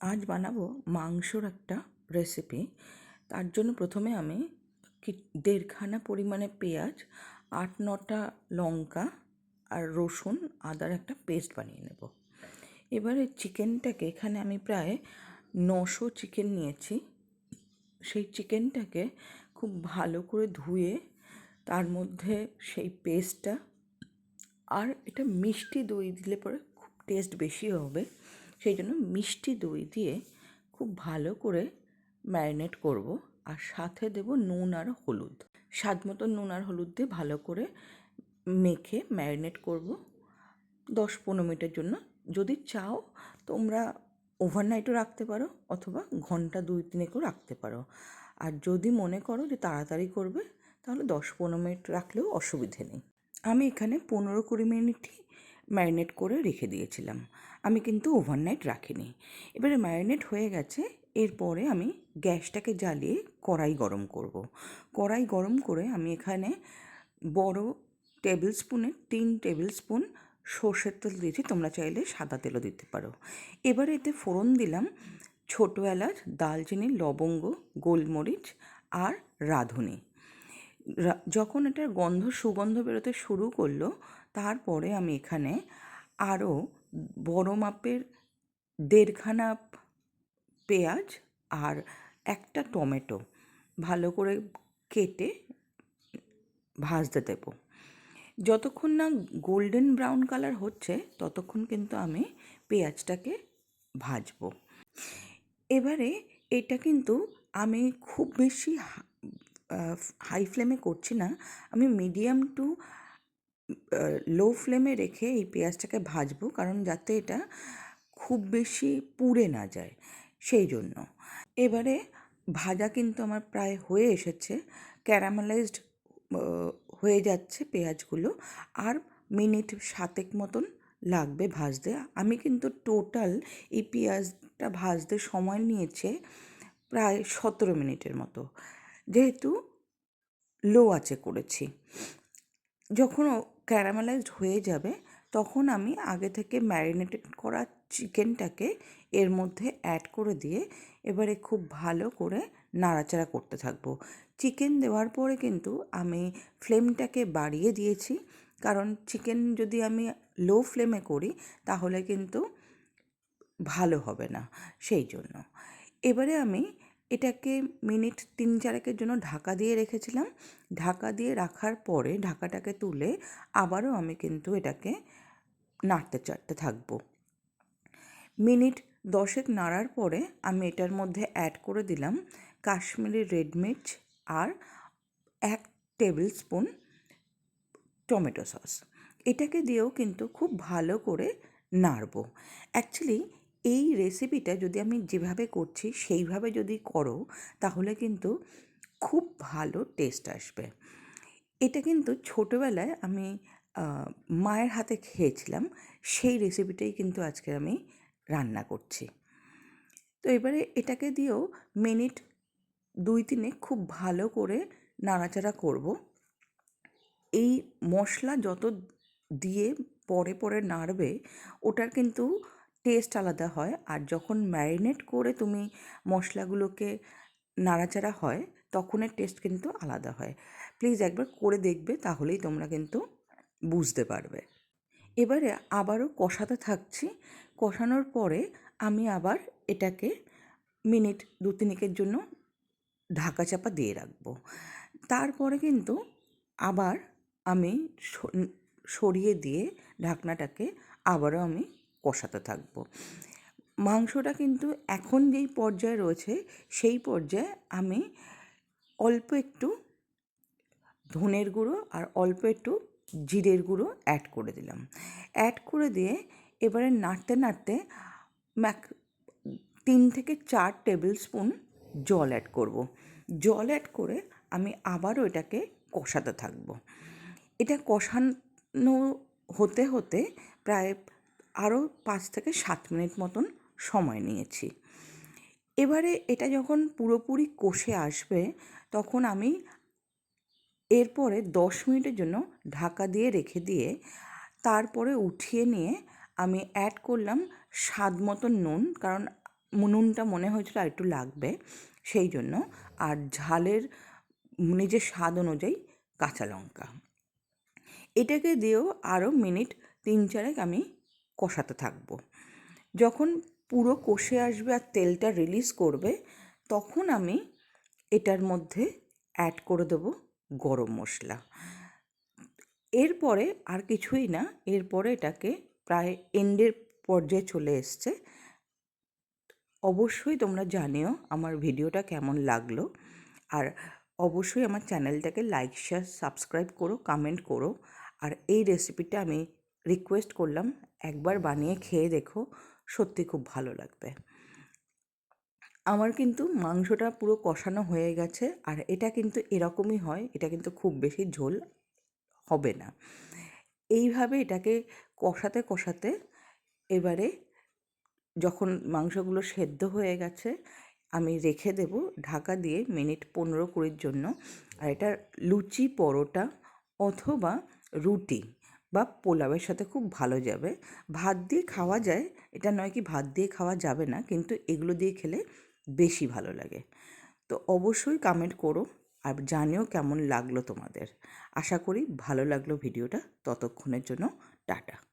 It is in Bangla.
আজ বানাবো মাংসর একটা রেসিপি তার জন্য প্রথমে আমি কি, দেড়খানা পরিমাণে পেঁয়াজ আট নটা লঙ্কা আর রসুন, আদার একটা পেস্ট বানিয়ে নেব। এবারে চিকেনটাকে এখানে আমি প্রায় নশো চিকেন নিয়েছি। সেই চিকেনটাকে খুব ভালো করে ধুয়ে তার মধ্যে সেই পেস্টটা আর এটা মিষ্টি দই দিলে পরে খুব টেস্ট বেশি হবে। সেই জন্য মিষ্টি দই দিয়ে খুব ভালো করে ম্যারিনেট করব আর সাথে দেব নুন আর হলুদ। স্বাদ মতো নুন আর হলুদ দিয়ে ভালো করে মেখে ম্যারিনেট করব দশ পনেরো মিনিটের জন্য। যদি চাও তোমরা ওভারনাইটও রাখতে পারো অথবা ঘণ্টা দুই তিনেকও রাখতে পারো। আর যদি মনে করো যে তাড়াতাড়ি করবে তাহলে দশ পনেরো মিনিট রাখলেও অসুবিধে নেই। আমি এখানে পনেরো কুড়ি মিনিটই ম্যারিনেট করে রেখে দিয়েছিলাম। আমি কিন্তু ওভারনাইট রাখিনি। এবারে ম্যারিনেট হয়ে গেছে, এরপরে আমি গ্যাসটাকে জ্বালিয়ে কড়াই গরম করব। কড়াই গরম করে আমি এখানে বড় টেবিল স্পুনে তিন টেবিল স্পুন সর্ষের তেল দিয়েছি, তোমরা চাইলে সাদা তেলও দিতে পারো। এবারে এতে ফোড়ন দিলাম ছোটো এলাচ দালচিনি লবঙ্গ, গোলমরিচ আর রাঁধুনি। যখন এটার গন্ধ সুগন্ধ বেরোতে শুরু করল তারপরে আমি এখানে আরও বড় মাপের দেড়খানা পেঁয়াজ আর একটা টমেটো ভালো করে কেটে ভাজতে দেব। যতক্ষণ না গোল্ডেন ব্রাউন কালার হচ্ছে, ততক্ষণ কিন্তু আমি পেঁয়াজটাকে ভাজবো। এবারে এটা কিন্তু আমি খুব বেশি হাই ফ্লেমে করছি না, আমি মিডিয়াম টু লো ফ্লেমে রেখে এই পেঁয়াজটাকে ভাজবো, কারণ যাতে এটা খুব বেশি পুড়ে না যায়, সেই জন্য। এবারে ভাজা কিন্তু আমার প্রায় হয়ে এসেছে ক্যারামেলাইজড হয়ে যাচ্ছে পেঁয়াজগুলো, আর মিনিট সাতেক মতন লাগবে ভাজতে। আমি কিন্তু টোটাল এই পেঁয়াজটা ভাজতে সময় নিয়েছে প্রায় সতেরো মিনিটের মতো, যেহেতু লো আছে করেছি। যখন ক্যারামেলাইজড হয়ে যাবে, তখন আমি আগে থেকে ম্যারিনেটেড করা চিকেনটাকে এর মধ্যে অ্যাড করে দিয়ে এবারে খুব ভালো করে নাড়াচাড়া করতে থাকব। চিকেন দেওয়ার পরে কিন্তু আমি ফ্লেমটাকে বাড়িয়ে দিয়েছি, কারণ চিকেন যদি আমি লো ফ্লেমে করি তাহলে কিন্তু ভালো হবে না, সেই জন্য। এবারে আমি এটাকে মিনিট তিন চারেকের জন্য ঢাকা দিয়ে রেখেছিলাম। ঢাকা দিয়ে রাখার পরে ঢাকাটাকে তুলে আবারও আমি কিন্তু এটাকে নাড়তে চাড়তে থাকব। মিনিট দশেক নাড়ার পরে আমি এটার মধ্যে অ্যাড করে দিলাম কাশ্মীরি রেড মির্চ আর এক টেবিল স্পুন টমেটো সস। এটাকে দিয়েও কিন্তু খুব ভালো করে নাড়বো। অ্যাকচুয়ালি এই রেসিপিটা যদি আমি যেভাবে করছি, সেইভাবে যদি করো, তাহলে কিন্তু খুব ভালো টেস্ট আসবে। এটা কিন্তু ছোটোবেলায় আমি মায়ের হাতে খেয়েছিলাম, সেই রেসিপিটাই কিন্তু আজকে আমি রান্না করছি। তো এবারে এটাকে দিয়েও মিনিট দুই তিনে খুব ভালো করে নাড়াচাড়া করব। এই মশলা যত দিয়ে পরে পরে নাড়বে, ওটার কিন্তু টেস্ট আলাদা হয়। আর যখন ম্যারিনেট করে তুমি মশলাগুলোকে নাড়াচাড়া হয়, তখনের টেস্ট কিন্তু আলাদা হয়। প্লিজ একবার করে দেখবে, তাহলেই তোমরা কিন্তু বুঝতে পারবে। এবারে আবারও কষাতে থাকছি। কষানোর পরে আমি আবার এটাকে মিনিট দু তিনেকের জন্য ঢাকা চাপা দিয়ে রাখব। তারপরে কিন্তু আবার আমি সরিয়ে দিয়ে ঢাকনাটাকে আবারও আমি কষাতে থাকব। মাংসটা কিন্তু এখন যেই পর্যায়ে রয়েছে, সেই পর্যায়ে আমি অল্প একটু ধনের গুঁড়ো আর অল্প একটু জিরের গুঁড়ো অ্যাড করে দিলাম। অ্যাড করে দিয়ে এবারে নাড়তে নাড়তে ম্যাক তিন থেকে চার টেবিল স্পুন জল অ্যাড করব। জল অ্যাড করে আমি আবারও এটাকে কষাতে থাকব। এটা কষানো হতে হতে প্রায় আরও পাঁচ থেকে সাত মিনিট মতন সময় নিয়েছি। এবারে এটা যখন পুরোপুরি কষে আসবে, তখন আমি এরপরে দশ মিনিটের জন্য ঢাকা দিয়ে রেখে দিয়ে তারপরে উঠিয়ে নিয়ে আমি অ্যাড করলাম স্বাদ মতো নুন, কারণ নুনটা মনে হয়েছিল আর একটু লাগবে, সেই জন্য। আর ঝালের নিজের স্বাদ অনুযায়ী কাঁচা লঙ্কা। এটাকে দিয়েও আরও মিনিট তিন চারেক আমি কষাতে থাকব। যখন পুরো কষে আসবে আর তেলটা রিলিজ করবে, তখন আমি এটার মধ্যে অ্যাড করে দেবো গরম মশলা। এরপরে আর কিছুই না, এরপরে এটাকে প্রায় এন্ডের পর্যায়ে চলে এসছে। অবশ্যই তোমরা জানিও আমার ভিডিওটা কেমন লাগল। আর অবশ্যই আমার চ্যানেলটাকে লাইক শেয়ার সাবস্ক্রাইব করো কমেন্ট করো। আর এই রেসিপিটা আমি রিকোয়েস্ট করলাম, একবার বানিয়ে খেয়ে দেখো, সত্যি খুব ভালো লাগবে। আমার কিন্তু মাংসটা পুরো কষানো হয়ে গেছে, আর এটা কিন্তু এরকমই হয়, এটা কিন্তু খুব বেশি ঝোল হবে না। এইভাবে এটাকে কষাতে কষাতে এবারে যখন মাংসগুলো সেদ্ধ হয়ে গেছে, আমি রেখে দেব ঢাকা দিয়ে মিনিট পনেরো কুড়ির জন্য, আর এটা লুচি, পরোটা অথবা রুটি। বা পোলাওয়ের সাথে খুব ভালো যাবে। ভাত দিয়ে খাওয়া যায়, এটা নয় কি ভাত দিয়ে খাওয়া যাবে না, কিন্তু এগুলো দিয়ে খেলে বেশি ভালো লাগে। তো অবশ্যই কমেন্ট করো আর জানিও কেমন লাগল তোমাদের। আশা করি ভালো লাগল ভিডিওটা। ততক্ষণের জন্য টাটা।